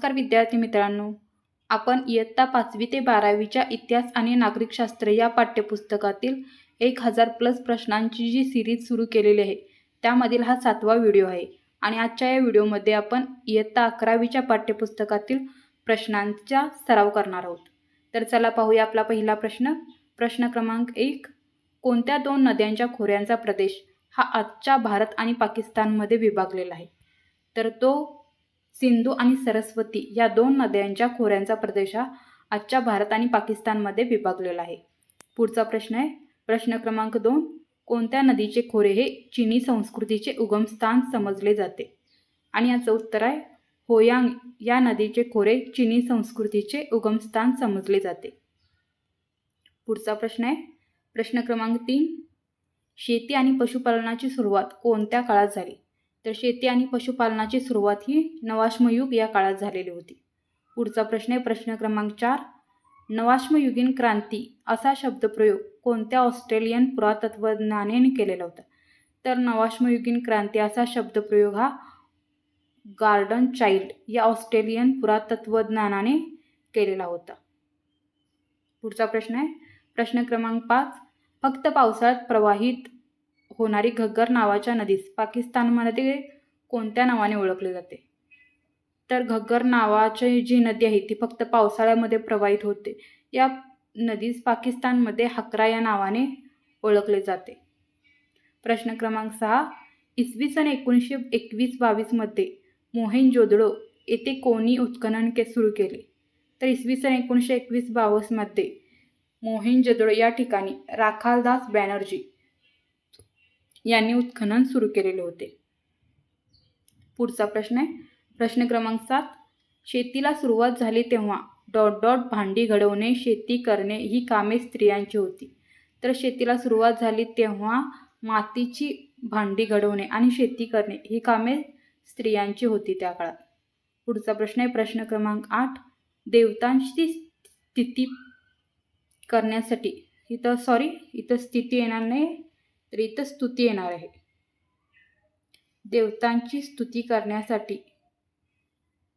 नमस्कार विद्यार्थी मित्रांनो. आपण इयत्ता पाचवी ते बारावीच्या इतिहास आणि नागरिकशास्त्र या पाठ्यपुस्तकातील एक हजार प्लस प्रश्नांची जी सिरीज सुरू केलेली आहे त्यामधील हा सातवा व्हिडिओ आहे. आणि आजच्या या व्हिडिओमध्ये आपण इयत्ता अकरावीच्या पाठ्यपुस्तकातील प्रश्नांचा सराव करणार आहोत. तर चला पाहूया आपला पहिला प्रश्न. प्रश्न क्रमांक एक. कोणत्या दोन नद्यांच्या खोऱ्यांचा प्रदेश हा आजच्या भारत आणि पाकिस्तानमध्ये विभागलेला आहे? तर तो सिंधू आणि सरस्वती या दोन नद्यांच्या खोऱ्यांचा प्रदेश हा आजच्या भारत आणि पाकिस्तानमध्ये विभागलेला आहे. पुढचा प्रश्न आहे प्रश्न क्रमांक दोन कोणत्या नदीचे खोरे हे चिनी संस्कृतीचे उगमस्थान समजले जाते? आणि याचं उत्तर आहे होयांग या नदीचे खोरे चिनी संस्कृतीचे उगमस्थान समजले जाते. पुढचा प्रश्न आहे प्रश्न क्रमांक तीन शेती आणि पशुपालनाची सुरुवात कोणत्या काळात झाली? तर शेती आणि पशुपालनाची सुरुवात ही नवाश्मयुग या काळात झालेली होती. पुढचा प्रश्न आहे प्रश्न क्रमांक चार. नवाश्मयुगीन क्रांती असा शब्दप्रयोग कोणत्या ऑस्ट्रेलियन पुरातत्वज्ञाने केलेला होता? तर नवाश्मयुगीन क्रांती असा शब्दप्रयोग हा गार्डन चाइल्ड या ऑस्ट्रेलियन पुरातत्वज्ञानाने केलेला होता. पुढचा प्रश्न आहे प्रश्न क्रमांक पाच. फक्त पावसाळ्यात प्रवाहित होणारी घग्गर नावाच्या नदीस. पाकिस्तानमध्ये कोणत्या नावाने ओळखले जाते? तर घग्गर नावाची जी नदी आहे ती फक्त पावसाळ्यामध्ये प्रवाहित होते. या नदीस पाकिस्तानमध्ये हकरा या नावाने ओळखले जाते. प्रश्न क्रमांक सहा. इसवी सन एकोणीसशे एकवीस बावीसमध्ये मोहेंजोदडो येथे कोणी उत्खनन के सुरू केले? तर इसवी सन एकोणीसशे एकवीस बावीसमध्ये मोहेंजोदडो या ठिकाणी राखालदास बॅनर्जी यांनी उत्खनन सुरू केलेले होते. पुढचा प्रश्न आहे. प्रश्न क्रमांक सात. शेतीला सुरुवात झाली तेव्हा डॉट डॉट भांडी घडवणे शेती करणे ही कामे स्त्रियांची होती. तर शेतीला सुरुवात झाली तेव्हा मातीची भांडी घडवणे आणि शेती करणे ही कामे स्त्रियांची होती त्या काळात. पुढचा प्रश्न आहे. प्रश्न क्रमांक आठ. देवतांची स्थिती करण्यासाठी. इथं सॉरी इथं स्थिती येणार नाही. तर इथं स्तुती येणार आहे. देवतांची स्तुती करण्यासाठी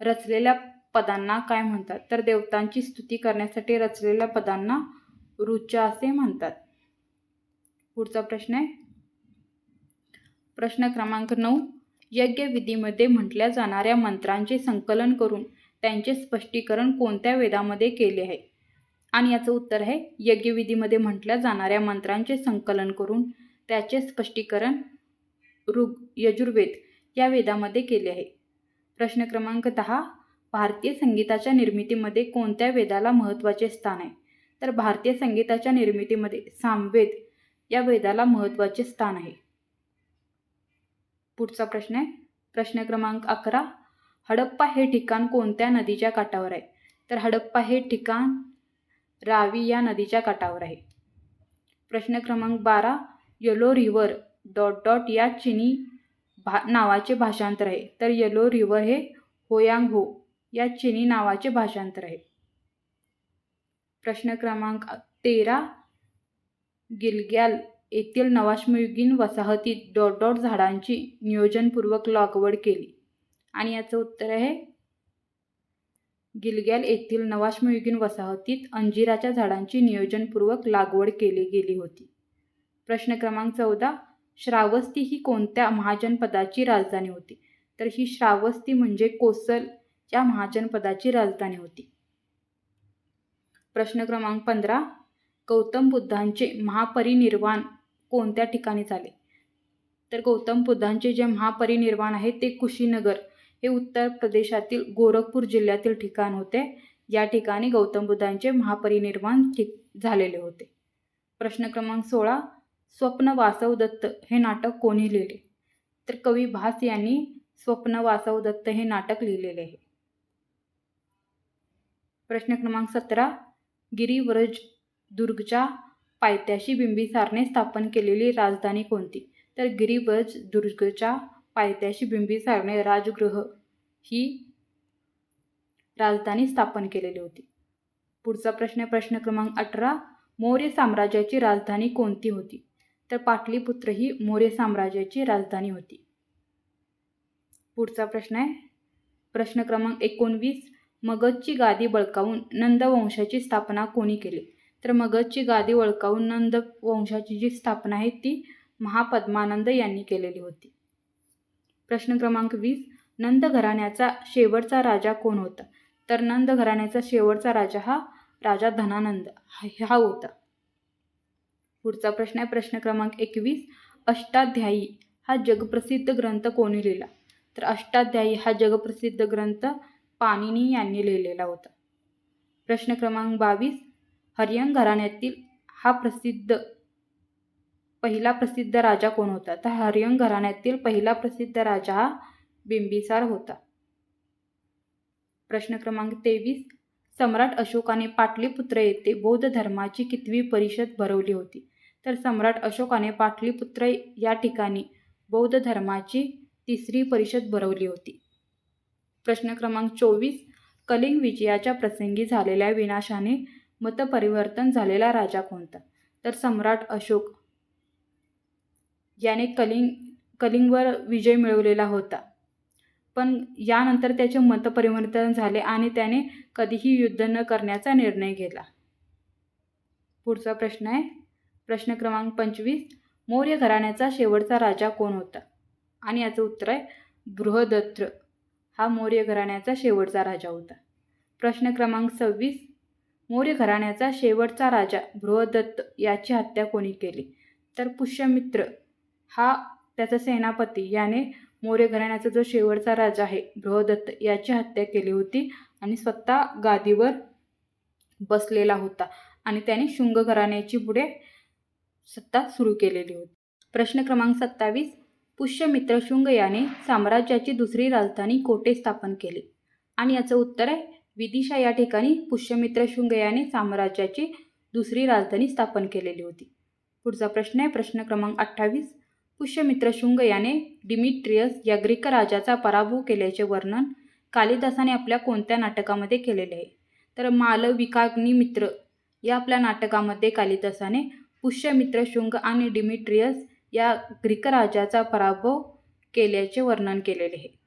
रचलेल्या पदांना काय म्हणतात? तर देवतांची स्तुती करण्यासाठी रचलेल्या पदांना ऋचा असे म्हणतात. पुढचा प्रश्न आहे. प्रश्न क्रमांक नऊ. यज्ञविधीमध्ये म्हटल्या जाणाऱ्या मंत्रांचे संकलन करून त्यांचे स्पष्टीकरण कोणत्या वेदामध्ये केले आहे? आणि याचं उत्तर आहे. यज्ञविधीमध्ये म्हटल्या जाणाऱ्या मंत्रांचे संकलन करून त्याचे स्पष्टीकरण ऋग यजुर्वेद या वेदामध्ये केले आहे. प्रश्न क्रमांक दहा भारतीय संगीताच्या निर्मितीमध्ये कोणत्या वेदाला महत्त्वाचे स्थान आहे? तर भारतीय संगीताच्या निर्मितीमध्ये सामवेद या वेदाला महत्त्वाचे स्थान आहे. पुढचा प्रश्न आहे. प्रश्न क्रमांक अकरा हडप्पा हे ठिकाण कोणत्या नदीच्या काठावर आहे? तर हडप्पा हे ठिकाण रावी या नदीच्या काठावर आहे. प्रश्न क्रमांक बारा येलो रिव्हर डॉट डॉट या चिनी भा नावाचे भाषांतर आहे. तर येलो रिव्हर हे होयांग हो या चिनी नावाचे भाषांतर आहे. प्रश्न क्रमांक तेरा गिलग्याल येथील नवाश्मयुगीन वसाहतीत डॉट डॉट झाडांची नियोजनपूर्वक लागवड केली. आणि याचं उत्तर आहे गिलग्याल येथील नवाश्मयुगीन वसाहतीत अंजिराच्या झाडांची नियोजनपूर्वक लागवड केली गेली होती. प्रश्न क्रमांक चौदा. श्रावस्ती ही कोणत्या महाजनपदाची राजधानी होती? तर ही श्रावस्ती म्हणजे कोसल या महाजनपदाची राजधानी होती. प्रश्न क्रमांक पंधरा. गौतम बुद्धांचे महापरिनिर्वाण कोणत्या ठिकाणी झाले? तर गौतम बुद्धांचे जे महापरिनिर्वाण आहे ते कुशीनगर हे उत्तर प्रदेशातील गोरखपूर जिल्ह्यातील ठिकाण होते. या ठिकाणी गौतम बुद्धांचे महापरिनिर्वाण ठिक झालेले होते. प्रश्न क्रमांक सोळा. स्वप्न वासव दत्त हे नाटक कोणी लिहिले? तर कवी भास यांनी स्वप्न वासव दत्त हे नाटक लिहिलेले आहे. प्रश्न क्रमांक सतरा गिरिव्रज दुर्गच्या पायथ्याशी बिंबिसारने स्थापन केलेली राजधानी कोणती? तर गिरिव्रज दुर्गच्या पायथ्याशी बिंबिसारने राजगृह ही राजधानी स्थापन केलेली होती. पुढचा प्रश्न प्रश्न क्रमांक अठरा मौर्य साम्राज्याची राजधानी कोणती होती? तर पाटलीपुत्र ही मौर्य साम्राज्याची राजधानी होती. पुढचा प्रश्न आहे. प्रश्न क्रमांक एकोणवीस. मगधची गादी बळकावून नंदवंशाची स्थापना कोणी केली? तर मगधची गादी बळकावून नंद वंशाची जी स्थापना आहे ती महापद्मानंद यांनी केलेली होती. प्रश्न क्रमांक वीस. नंद घराण्याचा शेवटचा राजा कोण होता? तर नंद घराण्याचा शेवटचा राजा हा राजा धनानंद हा होता. पुढचा प्रश्न आहे प्रश्न क्रमांक एकवीस. अष्टाध्यायी हा जगप्रसिद्ध ग्रंथ कोणी लिहिला? तर अष्टाध्यायी हा जगप्रसिद्ध ग्रंथ पाणिनी यांनी लिहिलेला होता. प्रश्न क्रमांक बावीस. हरियंग घराण्यातील हा प्रसिद्ध पहिला प्रसिद्ध राजा कोण होता? तर हरियंग घराण्यातील पहिला प्रसिद्ध राजा हा बिंबिसार होता. प्रश्न क्रमांक तेवीस. सम्राट अशोकाने पाटलीपुत्र येथे बौद्ध धर्माची कितवी परिषद भरवली होती. तर सम्राट अशोकाने पाटलीपुत्र या ठिकाणी बौद्ध धर्माची तिसरी परिषद भरवली होती. प्रश्न क्रमांक चोवीस. कलिंग विजयाच्या प्रसंगी झालेल्या विनाशाने मतपरिवर्तन झालेला राजा कोणता? तर सम्राट अशोक याने कलिंग कलिंगवर विजय मिळवलेला होता. पण यानंतर त्याचे मतपरिवर्तन झाले आणि त्याने कधीही युद्ध न करण्याचा निर्णय घेतला. पुढचा प्रश्न आहे. प्रश्न क्रमांक पंचवीस. मौर्य घराण्याचा शेवटचा राजा कोण होता? आणि याचं उत्तर आहे बृहदत्र हा मौर्य घराण्याचा शेवटचा राजा होता. प्रश्न क्रमांक सव्वीस. मौर्य घराण्याचा शेवटचा राजा बृहदत्त याची हत्या कोणी केली? तर पुष्यमित्र. हा त्याचा सेनापती याने मौर्य घराण्याचा जो शेवटचा राजा आहे बृहदत्त याची हत्या केली होती आणि स्वतः गादीवर बसलेला होता आणि त्याने शुंग घराण्याची पुढे सत्ता सुरू केलेली होती. प्रश्न क्रमांक सत्तावीस पुष्यमित्र शुंग याने साम्राज्याची दुसरी राजधानी कोठे स्थापन केली? आणि याचं उत्तर आहे विदिशा या ठिकाणी पुष्यमित्र शुंग याने साम्राज्याची दुसरी राजधानी स्थापन केलेली होती. पुढचा प्रश्न आहे प्रश्न क्रमांक अठ्ठावीस पुष्यमित्र शुंग याने डिमिट्रियस या ग्रीक राजाचा पराभव केल्याचे वर्णन कालिदासाने आपल्या कोणत्या नाटकामध्ये केलेले आहे? तर मालविकाग्नी मित्र या आपल्या नाटकामध्ये कालिदासाने पुष्यमित्र शुंग आणि डिमिट्रियस या ग्रीक राजाचा पराभव केल्याचे वर्णन केलेले आहे.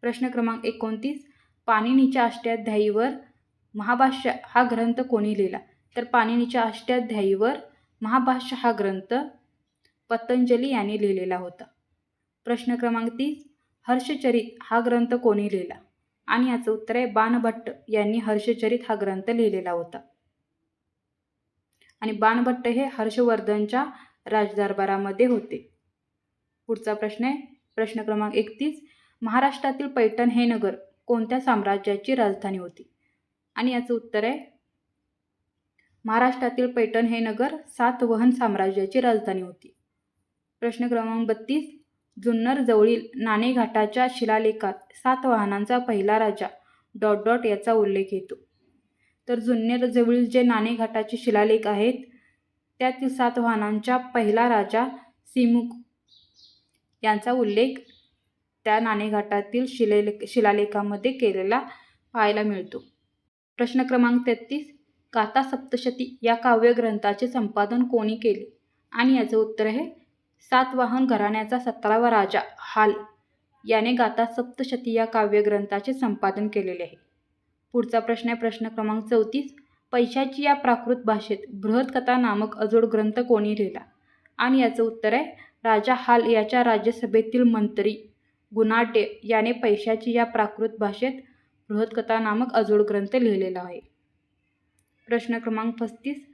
प्रश्न क्रमांक एकोणतीस पाणिनीच्या अष्टाध्यायीवर महाभाष्य हा ग्रंथ कोणी लिहिला? तर पाणिनीच्या अष्टाध्यायीवर महाभाष्य हा ग्रंथ पतंजली यांनी लिहिलेला होता. प्रश्न क्रमांक तीस हर्षचरित हा ग्रंथ कोणी लिहिला? आणि याचं उत्तर आहे बाणभट्ट यांनी हर्षचरित हा ग्रंथ लिहिलेला होता. आणि बाणभट्ट हे हर्षवर्धनच्या राजदरबारामध्ये होते. पुढचा प्रश्न आहे प्रश्न क्रमांक एकतीस महाराष्ट्रातील पैठण हे नगर कोणत्या साम्राज्याची राजधानी होती? आणि याचं उत्तर आहे महाराष्ट्रातील पैठण हे नगर सातवहन साम्राज्याची राजधानी होती. प्रश्न क्रमांक बत्तीस जुन्नर जवळील नाणेघाटाच्या शिलालेखात सात वाहनांचा पहिला राजा डॉट डॉट याचा उल्लेख येतो. तर जुन्नर जवळील जे नाणेघाटाचे शिलालेख आहेत त्यातील सात वाहनांच्या पहिला राजा सिमुक यांचा उल्लेख त्या नाणेघाटातील शिलेलेख शिलालेखामध्ये केलेला पाहायला मिळतो. प्रश्न क्रमांक तेहतीस गाथा सप्तशती या काव्यग्रंथाचे संपादन कोणी केले? आणि याचं उत्तर आहे सातवाहन घराण्याचा सतरावा राजा हाल याने गाथा सप्तशती या काव्यग्रंथाचे संपादन केलेले आहे. पुढचा प्रश्न आहे प्रश्न क्रमांक चौतीस. पैशाची या प्राकृत भाषेत बृहत्कथा नामक अजोड ग्रंथ कोणी लिहिला? आणि याचं उत्तर आहे राजा हाल याच्या राज्यसभेतील मंत्री गुनाटे याने पैशाची या प्राकृत भाषेत बृहत्कथा नामक अजोड ग्रंथ लिहिलेला आहे. प्रश्न क्रमांक पस्तीस.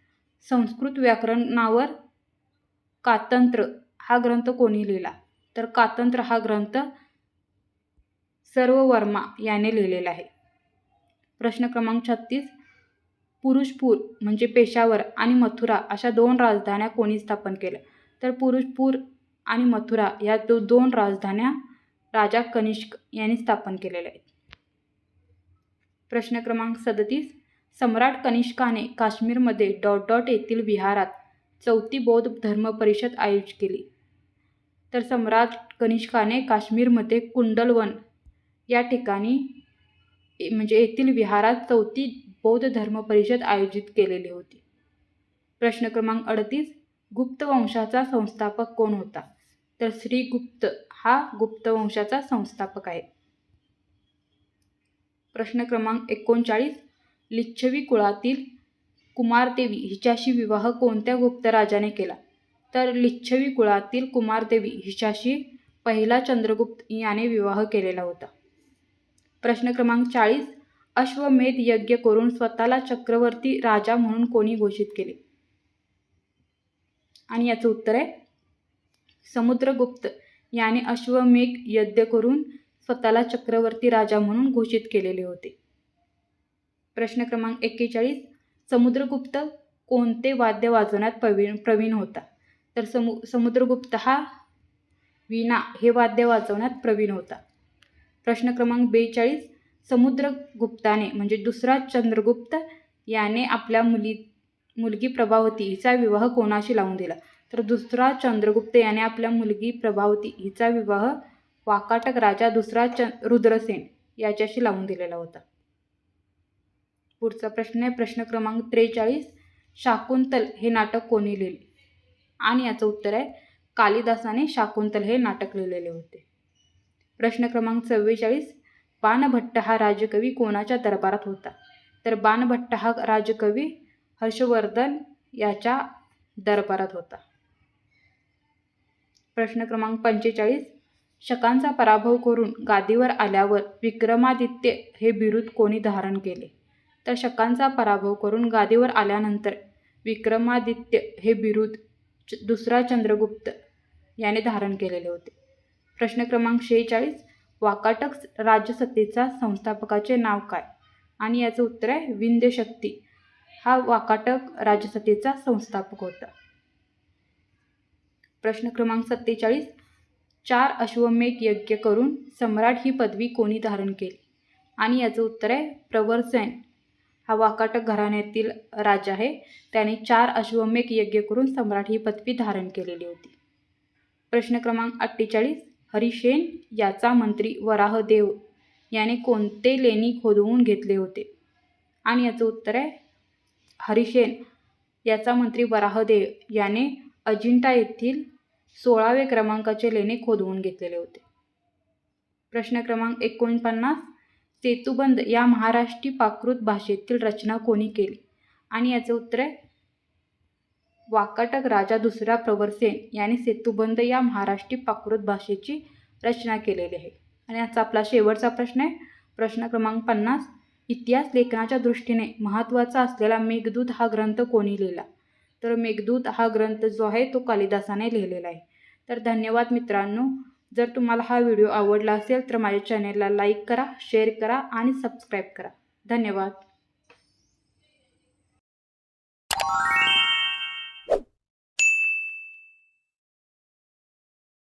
संस्कृत व्याकरणावर कातंत्र हा ग्रंथ कोणी लिहिला? तर कातंत्र हा ग्रंथ सर्व वर्मा याने लिहिलेला आहे. प्रश्न क्रमांक छत्तीस. पुरुषपूर म्हणजे पेशावर आणि मथुरा अशा दोन राजधान्या कोणी स्थापन केल्या? तर पुरुषपूर आणि मथुरा या दो दोन राजधान्या राजा कनिष्क यांनी स्थापन केलेल्या आहेत. प्रश्न क्रमांक सदतीस. सम्राट कनिष्काने काश्मीरमध्ये डॉट डॉट येथील विहारात चौथी बौद्ध धर्म परिषद आयोजित केली. तर सम्राट कनिष्काने काश्मीरमध्ये कुंडलवन या ठिकाणी म्हणजे येथील विहारात चौथी बौद्ध धर्म परिषद आयोजित केलेली होती. प्रश्न क्रमांक अडतीस गुप्त वंशाचा संस्थापक कोण होता? तर श्री गुप्त हा गुप्त वंशाचा संस्थापक आहे. प्रश्न क्रमांक एकोणचाळीस लिच्छवी कुळातील कुमारदेवी हिच्याशी विवाह कोणत्या गुप्त राजाने केला? तर लिच्छवी कुळातील कुमारदेवी हिच्याशी पहिला चंद्रगुप्त याने विवाह केलेला होता. प्रश्न क्रमांक चाळीस. अश्वमेध यज्ञ करून स्वतःला चक्रवर्ती राजा म्हणून कोणी घोषित केले? आणि याचं उत्तर आहे समुद्रगुप्त याने अश्वमेघ यज्ञ करून स्वतःला चक्रवर्ती राजा म्हणून घोषित केलेले होते. प्रश्न क्रमांक एक्केचाळीस. समुद्रगुप्त कोणते वाद्य वाजवण्यात प्रवीण प्रवीण होता? तर समु समुद्रगुप्त हा वीणा हे वाद्य वाजवण्यात प्रवीण होता. प्रश्न क्रमांक बेचाळीस समुद्रगुप्ताने म्हणजे दुसरा चंद्रगुप्त याने आपल्या मुली मुलगी प्रभावती हिचा विवाह कोणाशी लावून दिला? तर दुसरा चंद्रगुप्त याने आपल्या मुलगी प्रभावती हिचा विवाह वाकाटक राजा दुसरा च रुद्रसेन याच्याशी लावून दिलेला होता. पुढचा प्रश्न आहे. प्रश्न क्रमांक त्रेचाळीस शाकुंतल हे नाटक कोणी लिहिले? आणि याचं उत्तर आहे कालिदासाने शाकुंतल हे नाटक लिहिलेले होते. प्रश्न क्रमांक चव्वेचाळीस बाणभट्ट हा राजकवी कोणाच्या दरबारात होता? तर बाणभट्ट हा राजकवी हर्षवर्धन याच्या दरबारात होता. प्रश्न क्रमांक पंचेचाळीस शकांचा पराभव करून गादीवर आल्यावर विक्रमादित्य हे बिरुद कोणी धारण केले? तर शकांचा पराभव करून गादीवर आल्यानंतर विक्रमादित्य हे बिरुद च दुसरा चंद्रगुप्त याने धारण केलेले होते. प्रश्न क्रमांक शेहेचाळीस वाकाटक राजसत्तेचा संस्थापकाचे नाव काय? आणि याचं उत्तर आहे विंध्यशक्ती. हा वाकाटक राजसत्तेचा संस्थापक होता. प्रश्न क्रमांक सत्तेचाळीस चार अश्वमेघ यज्ञ करून सम्राट ही पदवी कोणी धारण केली? आणि याचं उत्तर आहे प्रवरसेन. हा वाकाटक घराण्यातील राजा आहे. त्याने चार अश्वमेघ यज्ञ करून सम्राट ही पदवी धारण केलेली होती. प्रश्न क्रमांक अठ्ठेचाळीस हरिशेन याचा मंत्री वराहदेव याने कोणते लेणी खोदवून घेतले होते? आणि याचं उत्तर आहे हरिशेन याचा मंत्री वराहदेव याने अजिंठा येथील सोळावे क्रमांकाचे लेणे खोदवून घेतलेले होते. प्रश्न क्रमांक एकोणपन्नास सेतुबंद या महाराष्ट्री प्राकृत भाषेतील रचना कोणी केली? आणि याचं उत्तर? आहे वाकाटक राजा दुसरा प्रवरसेन याने सेतुबंद या महाराष्ट्री प्राकृत भाषेची रचना केलेली आहे. आणि याचा आपला शेवटचा प्रश्न आहे. प्रश्न क्रमांक पन्नास. इतिहास लेखनाच्या दृष्टीने महत्त्वाचा असलेला मेघदूत हा ग्रंथ कोणी लिहिला? तर मेघदूत हा ग्रंथ जो आहे तो कालिदासाने लिहिलेला आहे. तर धन्यवाद मित्रांनो. जर तुम्हाला हा व्हिडिओ आवडला असेल तर माझ्या चॅनेलला लाईक करा शेअर करा आणि सबस्क्राईब करा. धन्यवाद.